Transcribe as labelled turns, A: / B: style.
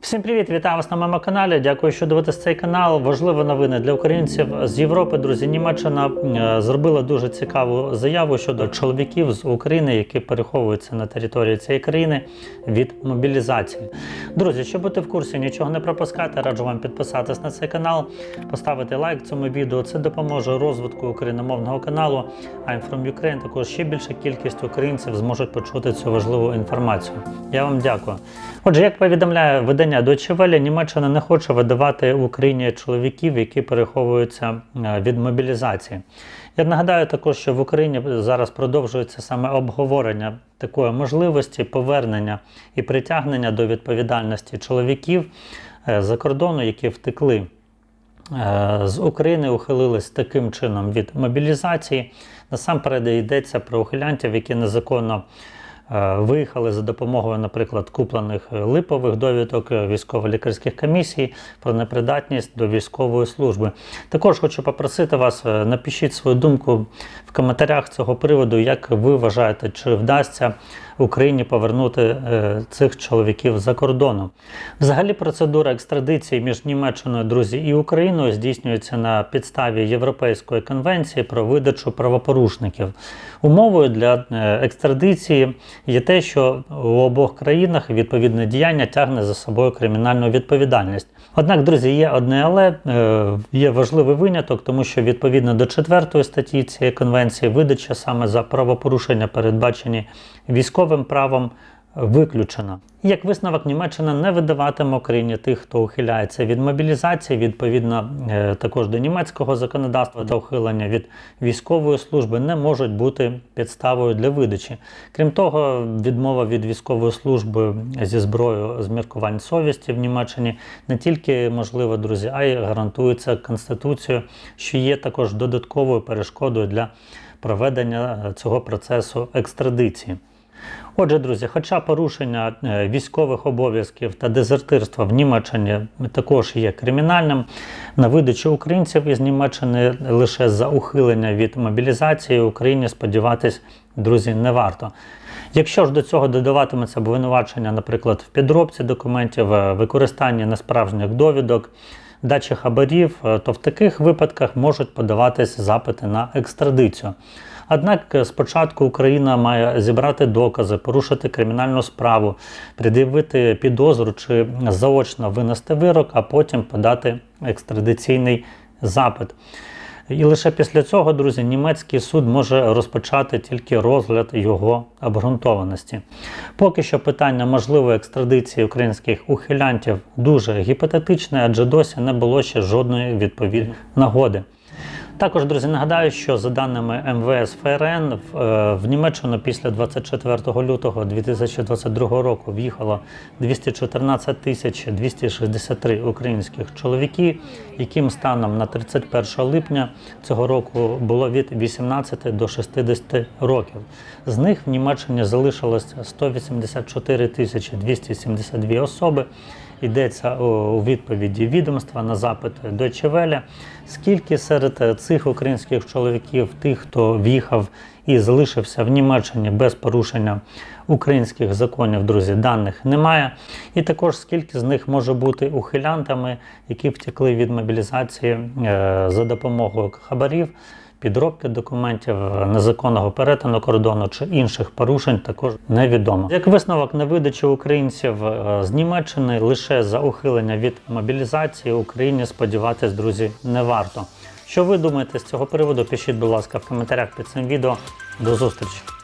A: Всім привіт, вітаю вас на моєму каналі. Дякую, що дивитесь цей канал. Важливі новини для українців з Європи. Друзі, Німеччина е, зробила дуже цікаву заяву щодо чоловіків з України, які переховуються на території цієї країни від мобілізації. Друзі, щоб бути в курсі, нічого не пропускати, раджу вам підписатись на цей канал, поставити лайк цьому відео. Це допоможе розвитку україномовного каналу I'm from Ukraine. Також ще більша кількість українців зможуть почути цю важливу інформацію. Я вам дякую. Отже, як повідомляє видання Deutsche Welle, Німеччина не хоче видавати в Україні чоловіків, які переховуються е, від мобілізації. Я нагадаю також, що в Україні зараз продовжується саме обговорення такої можливості повернення і притягнення до відповідальності чоловіків е, за кордону, які втекли е, з України, ухилились таким чином від мобілізації. Насамперед йдеться про ухилянтів, які незаконно виїхали за допомогою, наприклад, куплених липових довідок е, військово-лікарських комісій про непридатність до військової служби. Також хочу попросити вас, е, напишіть свою думку в коментарях цього приводу, як ви вважаєте, чи вдасться Україні повернути е, цих чоловіків за кордоном. Взагалі, процедура екстрадиції між Німеччиною, друзі, і Україною здійснюється на підставі Європейської конвенції про видачу правопорушників. Умовою для е, екстрадиції є те, що у обох країнах відповідне діяння тягне за собою кримінальну відповідальність. Однак, друзі, є одне але е, є важливий виняток, тому що відповідно до четвертої статті цієї конвенції видача саме за правопорушення, передбачені військовим правом, виключена. Як висновок, Німеччина не видаватиме Україні тих, хто ухиляється від мобілізації, відповідно е, також до німецького законодавства та ухилення від військової служби не можуть бути підставою для видачі. Крім того, відмова від військової служби зі зброєю з міркувань совісті в Німеччині не тільки можлива, друзі, а й гарантується Конституцією, що є також додатковою перешкодою для проведення е, цього процесу екстрадиції. Отже, друзі, хоча порушення е, військових обов'язків та дезертирства в Німеччині також є кримінальним, на видачу українців із Німеччини лише за ухилення від мобілізації Україні сподіватись, друзі, не варто. Якщо ж до цього додаватиметься обвинувачення, наприклад, в підробці документів, е, використанні несправжніх довідок, дачі хабарів, е, то в таких випадках можуть подаватись запити на екстрадицію. Однак е, спочатку Україна має зібрати докази, порушити кримінальну справу, пред'явити підозру чи заочно винести вирок, а потім подати екстрадиційний запит. І лише після цього, друзі, німецький суд може розпочати тільки розгляд його обґрунтованості. Поки що питання можливої екстрадиції українських ухилянтів дуже гіпотетичне, адже досі не було ще жодної відповідної нагоди. Також, друзі, нагадаю, що за даними МВС ФРН в, е, Німеччину після 24 лютого 2022 року в'їхало 214 тисяч 263 українських чоловіків, яким станом на 31 липня цього року було від 18 до 60 років. З них в Німеччині залишилось 184 тисячі 272 особи. Йдеться у відповіді відомства на запит Welle, скільки серед цих українських чоловіків, тих, хто в'їхав і залишився в Німеччині без порушення українських законів, друзі, даних немає. І також скільки з них може бути ухилянтами, які втекли від мобілізації е, за допомогою хабарів підробки документів, незаконного перетину кордону чи інших порушень також невідомо. Як висновок на видачу українців е, з Німеччини лише за ухилення від мобілізації Україні сподіватись, друзі, не варто. Що ви думаєте з цього приводу? Пишіть, будь ласка, в коментарях під цим відео. До зустрічі!